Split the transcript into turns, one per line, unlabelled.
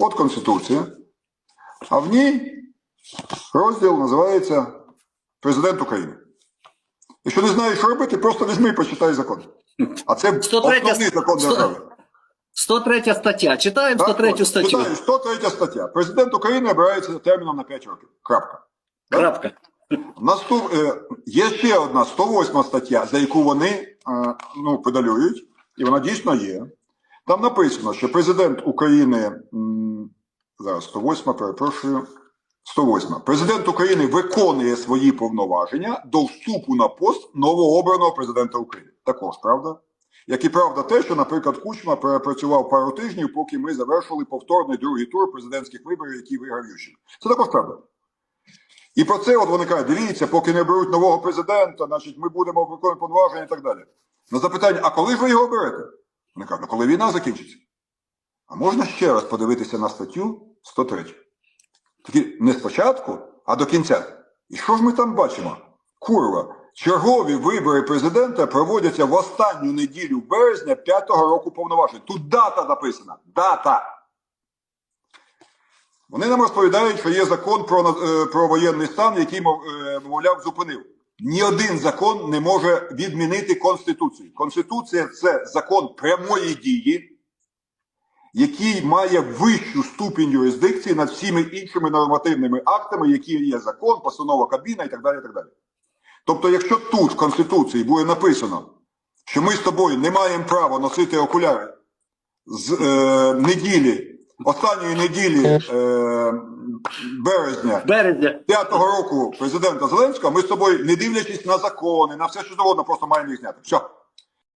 От Конституція, а в ній розділ називається Президент України. Якщо не знаєш, що робити, просто візьми і почитай закон. А це
103
основний закон держави.
103 стаття. Читаємо 103
от,
статтю.
читаю, 103 стаття. Президент України обирається терміном на 5 років. Крапка.
Крапка.
Наступ... Є ще одна 108 стаття, за яку вони е, ну, педалюють, і вона дійсно є. Там написано, що президент України. Зараз 108, перепрошую. 108. Президент України виконує свої повноваження до вступу на пост новообраного президента України. Також правда. Як і правда те, що, наприклад, Кучма перепрацював пару тижнів, поки ми завершили повторний другий тур президентських виборів, які виграв Ющенко. Це також правда. І про це от вони кажуть, дивіться, поки не беруть нового президента, значить ми будемо виконувати повноваження і так далі. На запитання, а коли ж ви його берете? Вони кажуть, ну коли війна закінчиться. А можна ще раз подивитися на статтю 103. Тільки не спочатку, а до кінця. І що ж ми там бачимо? Курва, чергові вибори президента проводяться в останню неділю березня п'ятого року повноважень. Тут дата написана. Дата. Вони нам розповідають, що є закон про, е, про воєнний стан, який, е, мовляв, зупинив. Ні один закон не може відмінити Конституцію. Конституція це закон прямої дії, який має вищу ступінь юрисдикції над всіми іншими нормативними актами, які є закон, постанова Кабіна і так далі. І так далі. Тобто, якщо тут в Конституції буде написано, що ми з тобою не маємо права носити окуляри з е, неділі, останньої неділі е, березня
Березня.
п'ятого року президента Зеленського, ми з тобою, не дивлячись на закони, на все що завгодно, просто маємо їх зняти. Все.